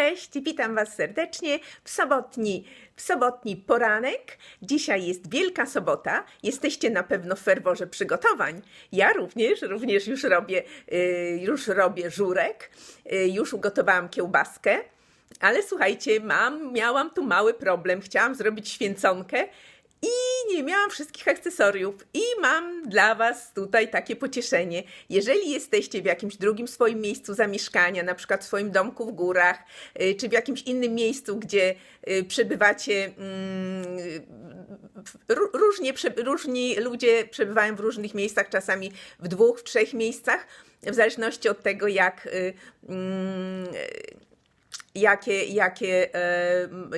Cześć, witam Was serdecznie w sobotni, w sobotni poranek. Dzisiaj jest Wielka Sobota. Jesteście na pewno w ferworze przygotowań. Ja również, również już robię, y, już robię żurek, y, już ugotowałam kiełbaskę. Ale słuchajcie, mam, miałam tu mały problem. Chciałam zrobić święconkę i nie miałam wszystkich akcesoriów. I mam dla Was tutaj takie pocieszenie. Jeżeli jesteście w jakimś drugim swoim miejscu zamieszkania, na przykład w swoim domku w górach, y, czy w jakimś innym miejscu, gdzie y, przebywacie, mm, ró- różnie, różni ludzie przebywają w różnych miejscach, czasami w dwóch, w trzech miejscach, w zależności od tego, jak. Jakie, jakie,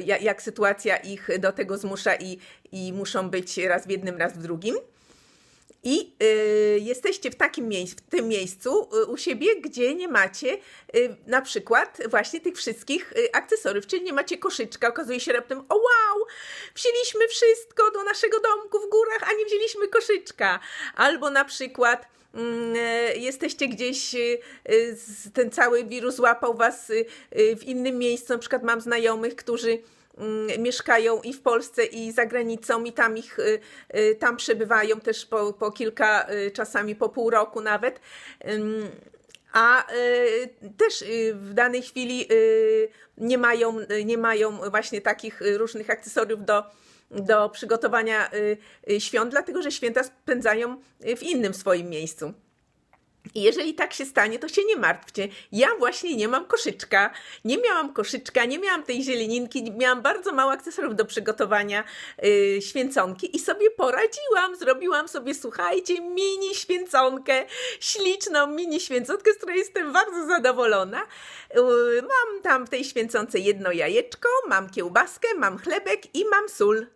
ja- jak sytuacja ich do tego zmusza i, i muszą być raz w jednym, raz w drugim. I y, jesteście w takim miejscu, w tym miejscu y, u siebie, gdzie nie macie y, na przykład właśnie tych wszystkich y, akcesoriów, czyli nie macie koszyczka, okazuje się raptem, o wow, wzięliśmy wszystko do naszego domku w górach, a nie wzięliśmy koszyczka. Albo na przykład jesteście gdzieś, y, y, z- ten cały wirus łapał was y, w innym miejscu, na przykład mam znajomych, którzy mm, mieszkają i w Polsce, i za granicą, i tam ich tam przebywają też po, po kilka, czasami po pół roku nawet. A y, też y, w danej chwili y, nie mają, nie mają właśnie takich różnych akcesoriów do, do przygotowania świąt, dlatego że święta spędzają w innym swoim miejscu. I jeżeli tak się stanie, to się nie martwcie. Ja właśnie nie mam koszyczka. Nie miałam koszyczka, nie miałam tej zieleninki, miałam bardzo mało akcesoriów do przygotowania yy, święconki i sobie poradziłam. Zrobiłam sobie, słuchajcie, mini święconkę, śliczną mini święconkę, z której jestem bardzo zadowolona. Yy, mam tam w tej święconce jedno jajeczko, mam kiełbaskę, mam chlebek i mam sól.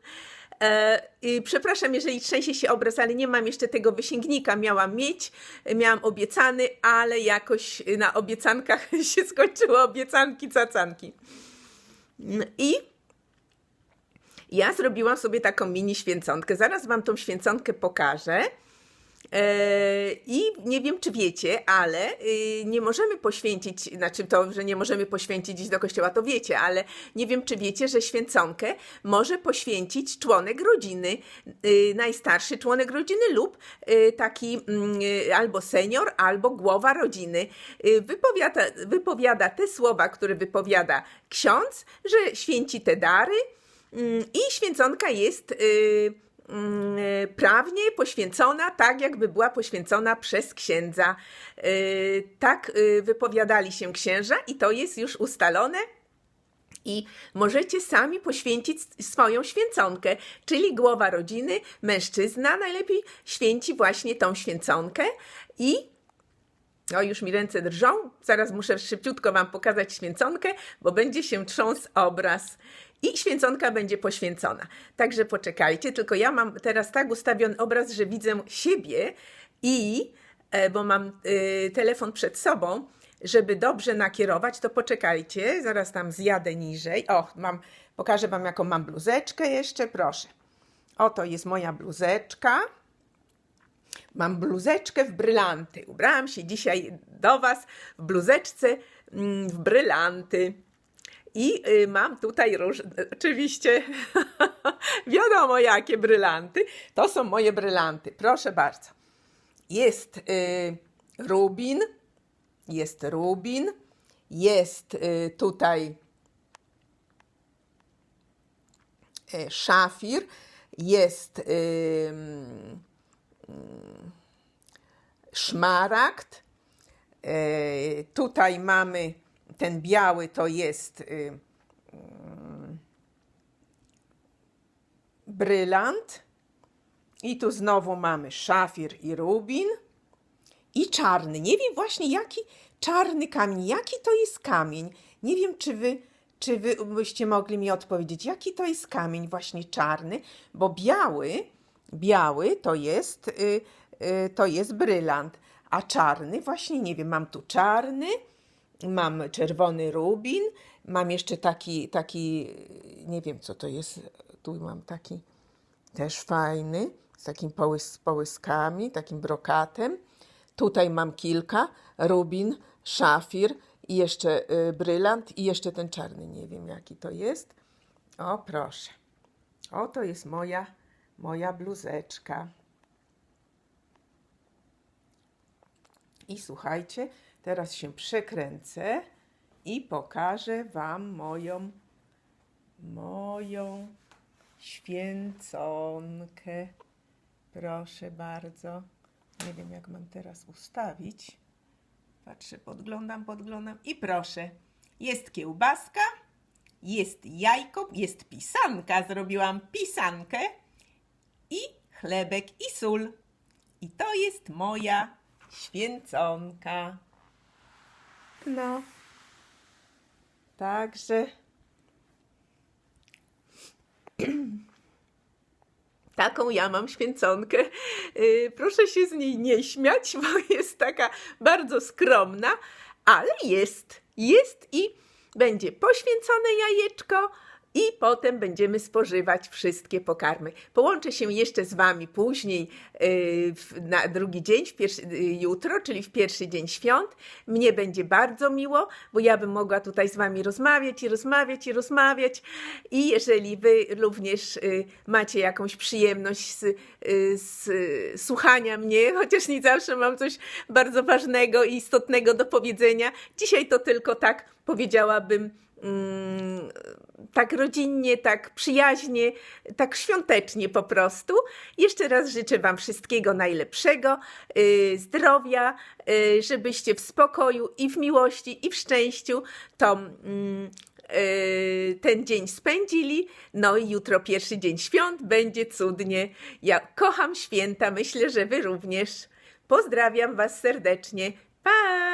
E, i przepraszam, jeżeli trzęsie się obraz, ale nie mam jeszcze tego wysięgnika. Miałam mieć, miałam obiecany, ale jakoś na obiecankach się skończyły obiecanki, cacanki. Mm, I ja zrobiłam sobie taką mini święconkę. Zaraz Wam tą święconkę pokażę. E, I nie wiem, czy wiecie, ale y, nie możemy poświęcić, znaczy to, że nie możemy poświęcić iść do kościoła, to wiecie, ale nie wiem, czy wiecie, że święconkę może poświęcić członek rodziny, y, najstarszy członek rodziny lub y, taki mm, albo senior, albo głowa rodziny. Wypowiada, wypowiada te słowa, które wypowiada ksiądz, że święci te dary mm, i święconka jest. Y, mm, prawnie poświęcona, tak jakby była poświęcona przez księdza. Yy, Tak yy, wypowiadali się księża i to jest już ustalone. I możecie sami poświęcić swoją święconkę, czyli głowa rodziny, mężczyzna najlepiej święci właśnie tą święconkę i o, już mi ręce drżą. Zaraz muszę szybciutko Wam pokazać święconkę, bo będzie się trząsł obraz. I święconka będzie poświęcona. Także poczekajcie, tylko ja mam teraz tak ustawiony obraz, że widzę siebie i, e, bo mam y, telefon przed sobą, żeby dobrze nakierować, to poczekajcie, zaraz tam zjadę niżej. O, mam, pokażę Wam, jaką mam bluzeczkę jeszcze, proszę. Oto jest moja bluzeczka. Mam bluzeczkę w brylanty. Ubrałam się dzisiaj do Was w bluzeczce mm, w brylanty. I y, mam tutaj róż... oczywiście wiadomo jakie brylanty. To są moje brylanty. Proszę bardzo. Jest y, rubin, jest rubin, jest y, tutaj y, szafir, jest y, szmaragd. E, Tutaj mamy ten biały, to jest y, mm, brylant. I tu znowu mamy szafir i rubin. I czarny. Nie wiem właśnie jaki czarny kamień, jaki to jest kamień. Nie wiem, czy wy, czy wy byście mogli mi odpowiedzieć, jaki to jest kamień właśnie czarny, bo biały, biały to jest, y, y, to jest brylant, a czarny właśnie nie wiem, mam tu czarny, mam czerwony rubin, mam jeszcze taki, taki, nie wiem co to jest, tu mam taki też fajny, z takim połys, połyskami, takim brokatem. Tutaj mam kilka, rubin, szafir i jeszcze y, brylant i jeszcze ten czarny, nie wiem jaki to jest. O, proszę. O, to jest moja, moja bluzeczka. I słuchajcie, teraz się przekręcę i pokażę Wam moją, moją święconkę. Proszę bardzo. Nie wiem, jak mam teraz ustawić. Patrzę, podglądam, podglądam i proszę. Jest kiełbaska, jest jajko, jest pisanka. Zrobiłam pisankę i chlebek i sól. I to jest moja święconka. No. Także. Taką ja mam święconkę. Yy, proszę się z niej nie śmiać, bo jest taka bardzo skromna, ale jest. Jest i będzie poświęcone jajeczko i potem będziemy spożywać wszystkie pokarmy. Połączę się jeszcze z Wami później w, na drugi dzień, w pierwszy, yy, jutro, czyli w pierwszy dzień świąt. Mnie będzie bardzo miło, bo ja bym mogła tutaj z Wami rozmawiać i rozmawiać i rozmawiać. I jeżeli Wy również yy, macie jakąś przyjemność z, z słuchania mnie, chociaż nie zawsze mam coś bardzo ważnego i istotnego do powiedzenia, dzisiaj to tylko tak powiedziałabym mm, tak rodzinnie, tak przyjaźnie, tak świątecznie po prostu. Jeszcze raz życzę Wam wszystkiego najlepszego, yy, zdrowia, yy, żebyście w spokoju i w miłości i w szczęściu to mm, yy, ten dzień spędzili. No i jutro pierwszy dzień świąt będzie cudnie. Ja kocham święta, myślę, że Wy również. Pozdrawiam Was serdecznie. Pa!